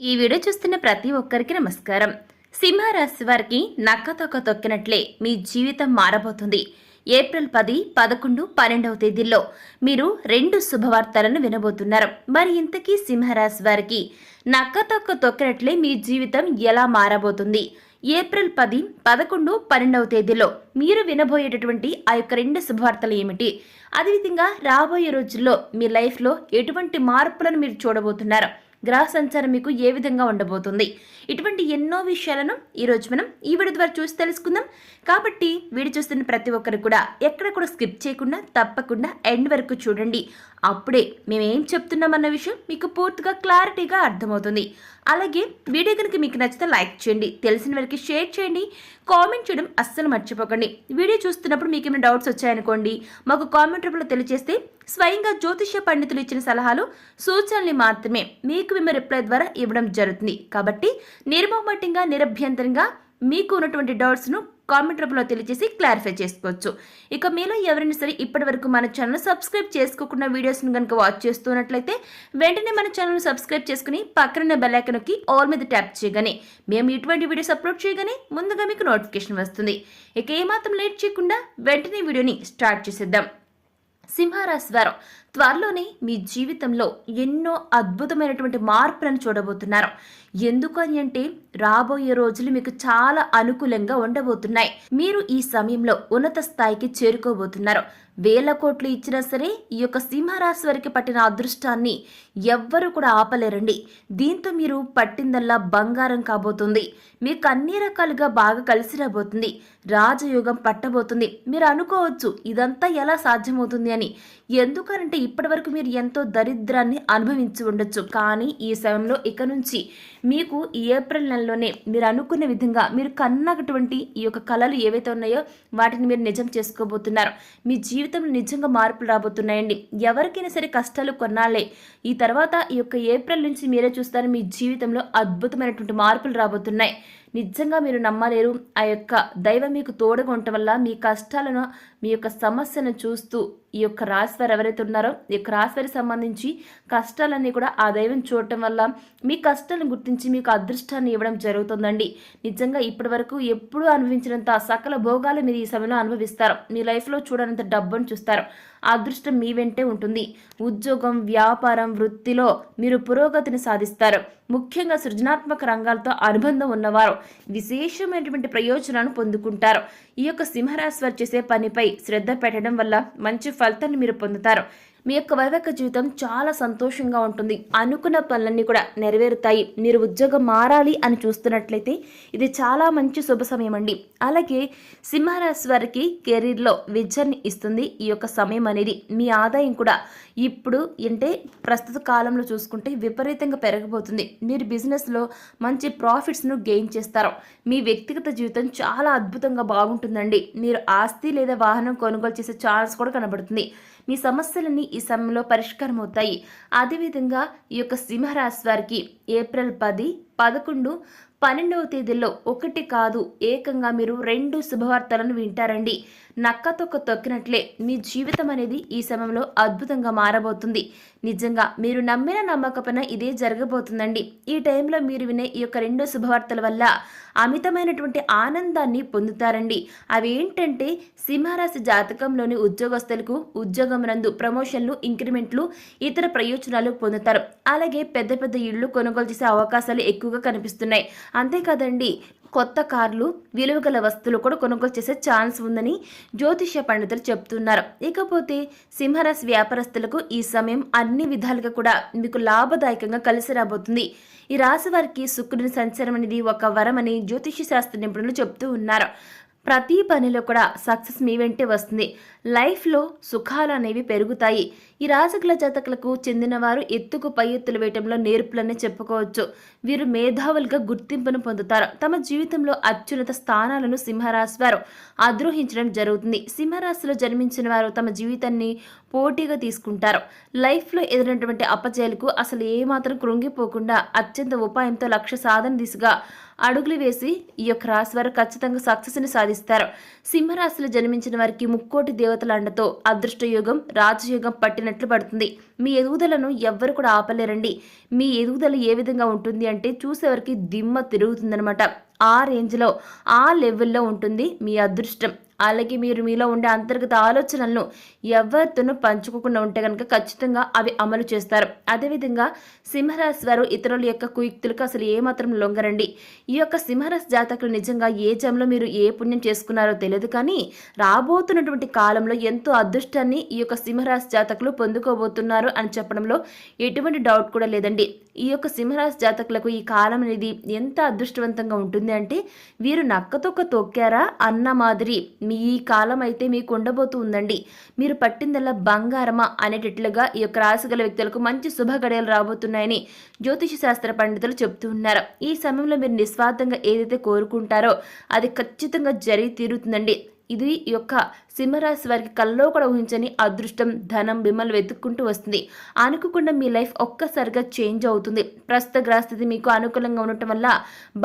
ఈ వీడియో చూస్తున్న ప్రతి ఒక్కరికి నమస్కారం. సింహరాశి వారికి నక్కతొక్క తొక్కినట్లే మీ జీవితం మారబోతుంది. ఏప్రిల్ పది పదకొండు పన్నెండవ తేదీల్లో మీరు రెండు శుభవార్తలను వినబోతున్నారు. మరి ఇంతకీ సింహరాశి వారికి నక్కతొక్క తొక్కినట్లే మీ జీవితం ఎలా మారబోతుంది? ఏప్రిల్ పది పదకొండు పన్నెండవ తేదీలో మీరు వినబోయేటటువంటి ఆ యొక్క రెండు శుభవార్తలు ఏమిటి? అదేవిధంగా రాబోయే రోజుల్లో మీ లైఫ్లో ఎటువంటి మార్పులను మీరు చూడబోతున్నారు? గ్రహ సంచారం మీకు ఏ విధంగా ఉండబోతుంది? ఇటువంటి ఎన్నో విషయాలను ఈరోజు మనం ఈ వీడియో ద్వారా చూసి తెలుసుకుందాం. కాబట్టి వీడియో చూస్తున్న ప్రతి ఒక్కరు కూడా ఎక్కడ కూడా స్కిప్ చేయకుండా తప్పకుండా ఎండ్ వరకు చూడండి. అప్పుడే మేము ఏం చెప్తున్నామన్న విషయం మీకు పూర్తిగా క్లారిటీగా అర్థమవుతుంది. అలాగే వీడియో కనుక మీకు నచ్చితే లైక్ చేయండి తెలిసిన వారికి షేర్ చేయండి కామెంట్ చేయడం అస్సలు మర్చిపోకండి. వీడియో చూస్తున్నప్పుడు మీకు ఏమైనా డౌట్స్ వచ్చాయనుకోండి మాకు కామెంట్ రూపంలో తెలియజేస్తే స్వయంగా జ్యోతిష్య పండితులు ఇచ్చిన సలహాలు సూచనల్ని మాత్రమే మీకు మేము రిప్లై ద్వారా ఇవ్వడం జరుగుతుంది. కాబట్టి నిర్మోహమాటంగా నిరభ్యంతరంగా మీకు ఉన్నటువంటి డౌట్స్ను కామెంట్ రూపంలో తెలియజేసి క్లారిఫై చేసుకోవచ్చు. ఇక మీలో ఎవరైనా సరే ఇప్పటి వరకు మన ఛానల్ సబ్స్క్రైబ్ చేసుకోకుండా వీడియోస్ని కనుక వాచ్ చేస్తున్నట్లయితే వెంటనే మన ఛానల్ సబ్స్క్రైబ్ చేసుకుని పక్కన బెల్లైకన్కి ఆల్ మీద ట్యాప్ చేయగానే మేము ఇటువంటి వీడియోస్ అప్లోడ్ చేయగానే ముందుగా మీకు నోటిఫికేషన్ వస్తుంది. ఇక ఏమాత్రం లేట్ చేయకుండా వెంటనే వీడియోని స్టార్ట్ చేసేద్దాం. సింహరాశి వారు త్వరలోనే మీ జీవితంలో ఎన్నో అద్భుతమైనటువంటి మార్పులను చూడబోతున్నారు. ఎందుకు అని అంటే రాబోయే రోజులు మీకు చాలా అనుకూలంగా ఉండబోతున్నాయి. మీరు ఈ సమయంలో ఉన్నత స్థాయికి చేరుకోబోతున్నారు. వేల కోట్లు ఇచ్చినా సరే ఈ యొక్క సింహరాశి వారికి పట్టిన అదృష్టాన్ని ఎవ్వరూ కూడా ఆపలేరండి. దీంతో మీరు పట్టిందల్లా బంగారం కాబోతుంది. మీకు అన్ని రకాలుగా బాగా కలిసి రాబోతుంది. రాజయోగం పట్టబోతుంది. మీరు అనుకోవచ్చు ఇదంతా ఎలా సాధ్యమవుతుంది అని. ఎందుకనంటే ఇప్పటివరకు మీరు ఎంతో దరిద్రాన్ని అనుభవించి ఉండొచ్చు. కానీ ఈ సమయంలో ఇక నుంచి మీకు ఈ ఏప్రిల్ నెలలోనే మీరు అనుకున్న విధంగా మీరు కన్నటువంటి ఈ యొక్క కళలు ఏవైతే ఉన్నాయో వాటిని మీరు నిజం చేసుకోబోతున్నారు. మీ జీవితంలో నిజంగా మార్పులు రాబోతున్నాయండి. ఎవరికైనా సరే కష్టాలు కొన్నాళ్ళే ఈ తర్వాత ఈ యొక్క ఏప్రిల్ నుంచి మీరే చూస్తారు మీ జీవితంలో అద్భుతమైనటువంటి మార్పులు రాబోతున్నాయి. నిజంగా మీరు నమ్మలేరు. ఆ యొక్క దైవం మీకు తోడుగా ఉండటం వల్ల మీ కష్టాలను మీ యొక్క సమస్యను చూస్తూ ఈ యొక్క రాశివారు ఎవరైతే ఉన్నారో ఈ యొక్క రాశివారికి సంబంధించి కష్టాలన్నీ కూడా ఆ దైవం చూడటం వల్ల మీ కష్టాలను గుర్తించి మీకు అదృష్టాన్ని ఇవ్వడం జరుగుతుందండి. నిజంగా ఇప్పటి వరకు ఎప్పుడూ అనుభవించినంత సకల భోగాలు మీరు ఈ సమయంలో అనుభవిస్తారు. మీ లైఫ్లో చూడనంత డబ్బును చూస్తారు. ఆ అదృష్టం మీ వెంటే ఉంటుంది. ఉద్యోగం వ్యాపారం వృత్తిలో మీరు పురోగతిని సాధిస్తారు. ముఖ్యంగా సృజనాత్మక రంగాలతో అనుబంధం ఉన్నవారు విశేషమైనటువంటి ప్రయోజనాలను పొందుకుంటారు. ఈ యొక్క సింహరాశి వారు చేసే పనిపై శ్రద్ధ పెట్టడం వల్ల మంచి ఫలితాన్ని మీరు పొందుతారు. మీ యొక్క వైవాహిక జీవితం చాలా సంతోషంగా ఉంటుంది. అనుకున్న పనులన్నీ కూడా నెరవేరుతాయి. మీరు ఉద్యోగం మారాలి అని చూస్తున్నట్లయితే ఇది చాలా మంచి శుభ సమయం అండి అలాగే సింహరాశి వారికి కెరీర్లో విజయాన్ని ఇస్తుంది. ఈ యొక్క సమయం అనేది మీ ఆదాయం కూడా ఇప్పుడు అంటే ప్రస్తుత కాలంలో చూసుకుంటే విపరీతంగా పెరగబోతుంది. మీరు బిజినెస్లో మంచి ప్రాఫిట్స్ను గెయిన్ చేస్తారు. మీ వ్యక్తిగత జీవితం చాలా అద్భుతంగా బాగుంటుందండి. మీరు ఆస్తి లేదా వాహనం కొనుగోలు చేసే ఛాన్స్ కూడా కనబడుతుంది. మీ సమస్యలన్నీ ఈ సమయంలో పరిష్కారం అవుతాయి అదేవిధంగా ఈ యొక్క సింహరాశి వారికి ఏప్రిల్ పది పదకొండు పన్నెండవ తేదీల్లో ఒకటి కాదు ఏకంగా మీరు రెండు శుభవార్తలను వింటారండి. నక్కతొక్క తొక్కినట్లే మీ జీవితం అనేది ఈ సమయంలో అద్భుతంగా మారబోతుంది. నిజంగా మీరు నమ్మిన నమ్మకపోయినా ఇదే జరగబోతుందండి. ఈ టైంలో మీరు వినే ఈ యొక్క రెండు శుభవార్తల వల్ల అమితమైనటువంటి ఆనందాన్ని పొందుతారండి. అవి ఏంటంటే సింహరాశి జాతకంలోని ఉద్యోగస్తులకు ఉద్యోగం నందు ప్రమోషన్లు ఇంక్రిమెంట్లు ఇతర ప్రయోజనాలు పొందుతారు. అలాగే పెద్ద పెద్ద ఇళ్ళు కొనుగోలు చేసే అవకాశాలు ఎక్కువగా కనిపిస్తున్నాయి. అంతేకాదండి కొత్త కార్లు విలువగల వస్తువులు కూడా కొనుగోలు చేసే ఛాన్స్ ఉందని జ్యోతిష్య పండితులు చెప్తున్నారు. ఇకపోతే సింహరాశి వ్యాపారస్తులకు ఈ సమయం అన్ని విధాలుగా కూడా మీకు లాభదాయకంగా కలిసి రాబోతుంది. ఈ రాశి వారికి శుక్రుని సంచారం అనేది ఒక వరం అని జ్యోతిష్య శాస్త్ర నిపుణులు చెప్తూ ఉన్నారు. ప్రతి పనిలో కూడా సక్సెస్ మీ వెంటే వస్తుంది. లైఫ్లో సుఖాలు అనేవి పెరుగుతాయి. ఈ రాజకుల జాతకులకు చెందినవారు ఎత్తుకు పై ఎత్తులు వేయటంలో నేర్పులని చెప్పుకోవచ్చు. వీరు మేధావులుగా గుర్తింపును పొందుతారు. తమ జీవితంలో అత్యున్నత స్థానాలను సింహరాశి వారు అద్రోహించడం జరుగుతుంది. సింహరాశిలో జన్మించిన వారు తమ జీవితాన్ని పోటీగా తీసుకుంటారు. లైఫ్లో ఎదురైనటువంటి అపజయాలకు అసలు ఏమాత్రం కృంగిపోకుండా అత్యంత ఉపాయంతో లక్ష్య సాధన దిశగా అడుగులు వేసి ఈ యొక్క రాశి వారు ఖచ్చితంగా సక్సెస్ని సాధిస్తారు. సింహరాశిలో జన్మించిన వారికి ముక్కోటి దేవతల అండతో అదృష్టయోగం రాజయోగం పట్టినట్లు పడుతుంది. మీ ఎదుగుదలను ఎవ్వరు కూడా ఆపలేరండి. మీ ఎదుగుదల ఏ విధంగా ఉంటుంది అంటే చూసేవారికి దిమ్మ తిరుగుతుందనమాట ఆ రేంజ్లో ఆ లెవెల్లో ఉంటుంది మీ అదృష్టం. అలాగే మీరు మీలో ఉండే అంతర్గత ఆలోచనలను ఎవరితోనూ పంచుకోకుండా ఉంటే కనుక ఖచ్చితంగా అవి అమలు చేస్తారు. అదేవిధంగా సింహరాశి వారు ఇతరుల యొక్క కుయుక్తులకు అసలు ఏమాత్రం లొంగరండి. ఈ యొక్క సింహరాశి జాతకులు నిజంగా ఏ జంలో మీరు ఏ పుణ్యం చేసుకున్నారో తెలియదు కానీ రాబోతున్నటువంటి కాలంలో ఎంతో అదృష్టాన్ని ఈ యొక్క సింహరాశి జాతకులు పొందుకోబోతున్నారు అని చెప్పడంలో ఎటువంటి డౌట్ కూడా లేదండి. ఈ యొక్క సింహరాశి జాతకులకు ఈ కాలం అనేది ఎంత అదృష్టవంతంగా ఉంటుంది అంటే వీరు నక్కతొక్క తొక్కారా అన్న మాదిరి. మీ ఈ కాలం అయితే మీకు ఉండబోతూ ఉందండి. మీరు పట్టిందల్లా బంగారమా అనేటట్లుగా ఈ యొక్క రాశి గల వ్యక్తులకు మంచి శుభ గడియలు రాబోతున్నాయని జ్యోతిష శాస్త్ర పండితులు చెప్తూ ఉన్నారు. ఈ సమయంలో మీరు నిస్వార్థంగా ఏదైతే కోరుకుంటారో అది ఖచ్చితంగా జరిగి తీరుతుందండి. ఇది ఈ యొక్క సింహరాశి వారికి కల్లో కూడా ఊహించని అదృష్టం ధనం మిమ్మల్ని వెతుక్కుంటూ వస్తుంది. అనుకోకుండా మీ లైఫ్ ఒక్కసారిగా చేంజ్ అవుతుంది. ప్రస్తుత గ్రహస్థితి మీకు అనుకూలంగా ఉండటం వల్ల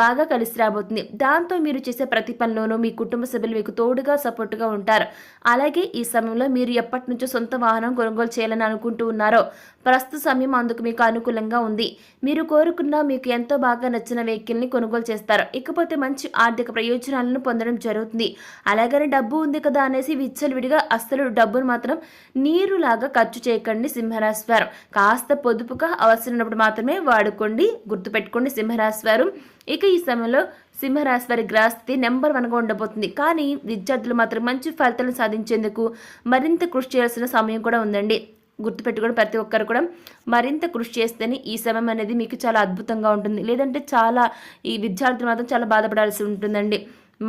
బాగా కలిసి రాబోతుంది. దాంతో మీరు చేసే ప్రతి పనిలోనూ మీ కుటుంబ సభ్యులు మీకు తోడుగా సపోర్టుగా ఉంటారు. అలాగే ఈ సమయంలో మీరు ఎప్పటి నుంచో సొంత వాహనం కొనుగోలు చేయాలని అనుకుంటూ ఉన్నారో ప్రస్తుత సమయం అందుకు మీకు అనుకూలంగా ఉంది. మీరు కోరుకున్న మీకు ఎంతో బాగా నచ్చిన వెహికల్ని కొనుగోలు చేస్తారు. ఇకపోతే మంచి ఆర్థిక ప్రయోజనాలను పొందడం జరుగుతుంది. అలాగని డబ్బు ఉంది కదా అనేసి విచ్చలవిడిగా అస్సలు డబ్బును మాత్రం నీరులాగా ఖర్చు చేయకండి సింహరాశివారం. కాస్త పొదుపుగా అవసరమైనప్పుడు మాత్రమే వాడుకోండి గుర్తుపెట్టుకోండి సింహరాశివారం. ఇక ఈ సమయంలో సింహరాశి వారి గ్రహస్థితి నెంబర్ వన్గా ఉండబోతుంది. కానీ విద్యార్థులు మాత్రం మంచి ఫలితాలను సాధించేందుకు మరింత కృషి చేయాల్సిన సమయం కూడా ఉందండి. గుర్తుపెట్టుకుని ప్రతి ఒక్కరు కూడా మరింత కృషి చేస్తేనే ఈ సమయం అనేది మీకు చాలా అద్భుతంగా ఉంటుంది. లేదంటే చాలా ఈ విద్యార్థులు మాత్రం చాలా బాధపడాల్సి ఉంటుందండి.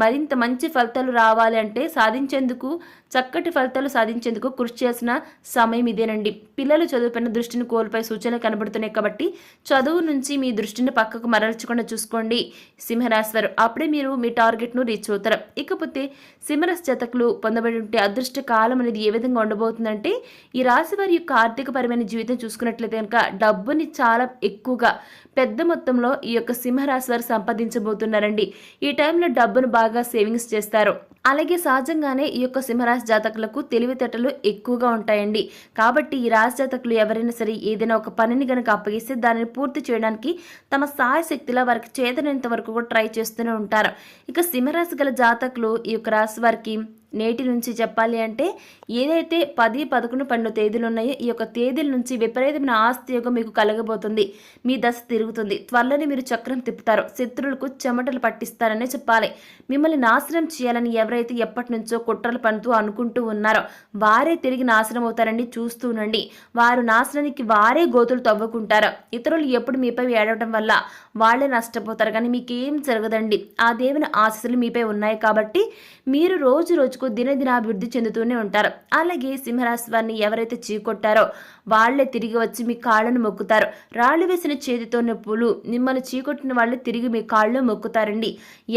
మరింత మంచి ఫలితాలు రావాలి అంటే సాధించేందుకు చక్కటి ఫలితాలు సాధించేందుకు కృషి చేసిన సమయం ఇదేనండి. పిల్లలు చదువుపైన దృష్టిని కోల్పోయే సూచనలు కనబడుతున్నాయి కాబట్టి చదువు నుంచి మీ దృష్టిని పక్కకు మరల్చకుండా చూసుకోండి. సింహరాశి వారు అప్పుడే మీరు మీ టార్గెట్ను రీచ్ అవుతారు. ఇకపోతే సింహరాశి జతకులు పొందబడి అదృష్ట కాలం అనేది ఏ విధంగా ఉండబోతుందంటే ఈ రాశి వారి యొక్క ఆర్థికపరమైన జీవితం చూసుకున్నట్లయితే కనుక డబ్బుని చాలా ఎక్కువగా పెద్ద మొత్తంలో ఈ యొక్క సింహరాశి వారు సంపాదించబోతున్నారండి. ఈ టైంలో డబ్బును బాగా సేవింగ్స్ చేస్తారు. అలాగే సహజంగానే ఈ యొక్క సింహరాశి జాతకులకు తెలివితేటలు ఎక్కువగా ఉంటాయండి. కాబట్టి ఈ రాశి జాతకులు ఎవరైనా సరే ఏదైనా ఒక పనిని కనుక అప్పగిస్తే దానిని పూర్తి చేయడానికి తమ సహాయశక్తిలో వారికి చేతనంత వరకు కూడా ట్రై చేస్తూనే ఉంటారు. ఇక సింహరాశి గల జాతకులు ఈ యొక్క రాశి వారికి నేటి నుంచి చెప్పాలి అంటే ఏదైతే పది పదకొండు పన్నెండు తేదీలు ఉన్నాయో ఈ యొక్క తేదీల నుంచి విపరీతమైన ఆస్తి యోగం మీకు కలగబోతుంది. మీ దశ తిరుగుతుంది. త్వరలోనే మీరు చక్రం తిప్పుతారు. శత్రువులకు చెమటలు పట్టిస్తారనే చెప్పాలి. మిమ్మల్ని నాశనం చేయాలని ఎవరైతే ఎప్పటి నుంచో కుట్రలు పనుతూ అనుకుంటూ ఉన్నారో వారే తిరిగి నాశనం అవుతారని చూస్తూ ఉండండి. వారు నాశనానికి వారే గోతులు తవ్వుకుంటారు. ఇతరులు ఎప్పుడు మీపై ఏడవడం వల్ల వాళ్ళే నష్టపోతారు. కానీ మీకేం జరగదండి. ఆ దేవుని ఆశలు మీపై ఉన్నాయి కాబట్టి మీరు రోజు రోజుకు దినదినాభివృద్ధి చెందుతూనే ఉంటారు. అలాగే సింహరాశి వారిని ఎవరైతే చీకొట్టారో వాళ్ళే తిరిగి వచ్చి మీ కాళ్ళను మొక్కుతారు. రాళ్ళు వేసిన చేతితో నొప్పులు మిమ్మల్ని చీకొట్టిన వాళ్ళు తిరిగి మీ కాళ్ళు మొక్కుతారండి.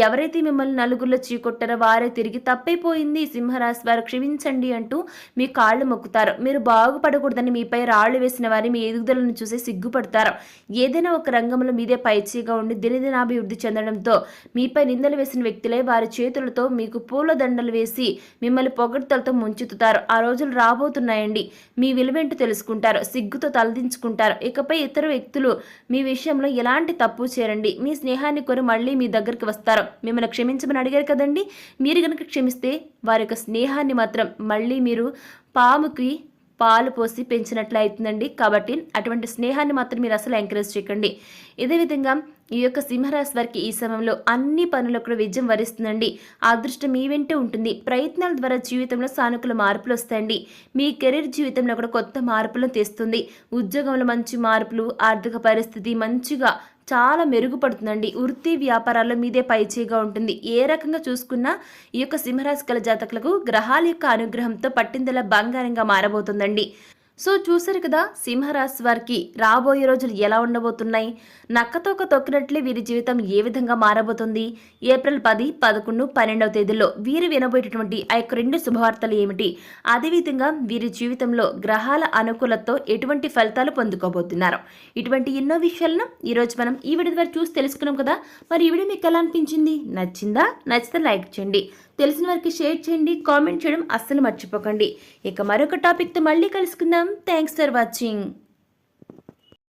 ఎవరైతే మిమ్మల్ని నలుగురిలో చీకొట్టారో వారే తిరిగి తప్పైపోయింది సింహరాశి వారు క్షమించండి అంటూ మీ కాళ్ళు మొక్కుతారు. మీరు బాగుపడకూడదని మీపై రాళ్ళు వేసిన వారి మీ ఎదుగుదలను చూసి సిగ్గుపడతారు. ఏదైనా ఒక రంగంలో మీదే పైచీగా ఉండి దినదినాభివృద్ధి చెందడంతో మీపై నిందలు వేసిన వ్యక్తులే వారి చేతులతో మీకు పూల దండలు వేసి మిమ్మల్ని పొగడ్తలతో ముంచుతుతారు ఆ రోజులు రాబోతున్నాయండి. మీ విలువేంటో తెలుసుకుంటారు. సిగ్గుతో తలదించుకుంటారు. ఇకపై ఇతర వ్యక్తులు మీ విషయంలో ఎలాంటి తప్పు చేరండి మీ స్నేహాన్ని కోరి మళ్ళీ మీ దగ్గరికి వస్తారు. మిమ్మల్ని క్షమించమని అడిగారు కదండి. మీరు కనుక క్షమిస్తే వారి యొక్క స్నేహాన్ని మాత్రం మళ్ళీ మీరు పాముకి పాలు పోసి పెంచినట్లు అవుతుందండి కాబట్టి అటువంటి స్నేహాన్ని మాత్రం మీరు అసలు ఎంకరేజ్ చేయకండి. ఇదే విధంగా ఈ యొక్క సింహరాశి వారికి ఈ సమయంలో అన్ని పనులు కూడా విజయం వరిస్తుందండి. అదృష్టం మీ వెంటే ఉంటుంది. ప్రయత్నాల ద్వారా జీవితంలో సానుకూల మార్పులు వస్తాయండి. మీ కెరీర్ జీవితంలో కూడా కొత్త మార్పులను తెస్తుంది. ఉద్యోగంలో మంచి మార్పులు ఆర్థిక పరిస్థితి మంచిగా చాలా మెరుగుపడుతుందండి. వృత్తి వ్యాపారాల్లో మీదే పైచేగా ఉంటుంది. ఏ రకంగా చూసుకున్నా ఈ యొక్క సింహరాశి గల జాతకులకు గ్రహాల యొక్క అనుగ్రహంతో పట్టిందల బంగారంగా మారబోతుందండి. సో చూసారు కదా సింహరాశి వారికి రాబోయే రోజులు ఎలా ఉండబోతున్నాయి? నక్కతోక తొక్కినట్లే వీరి జీవితం ఏ విధంగా మారబోతుంది? ఏప్రిల్ పది పదకొండు పన్నెండవ తేదీల్లో వీరు వినబోయేటటువంటి ఆ యొక్క రెండు శుభవార్తలు ఏమిటి? అదేవిధంగా వీరి జీవితంలో గ్రహాల అనుకూలతతో ఎటువంటి ఫలితాలు పొందుకోబోతున్నారు? ఇటువంటి ఎన్నో విషయాలను ఈరోజు మనం ఈ వీడియో ద్వారా చూసి తెలుసుకున్నాం కదా. మరి ఈ వీడియో మీకు ఎలా అనిపించింది? నచ్చిందా? నచ్చితే లైక్ చేయండి. తెలిసిన వారికి షేర్ చేయండి కామెంట్ చేయడం అస్సలు మర్చిపోకండి. ఇక మరొక టాపిక్తో మళ్ళీ కలుసుకుందాం. Thanks for watching.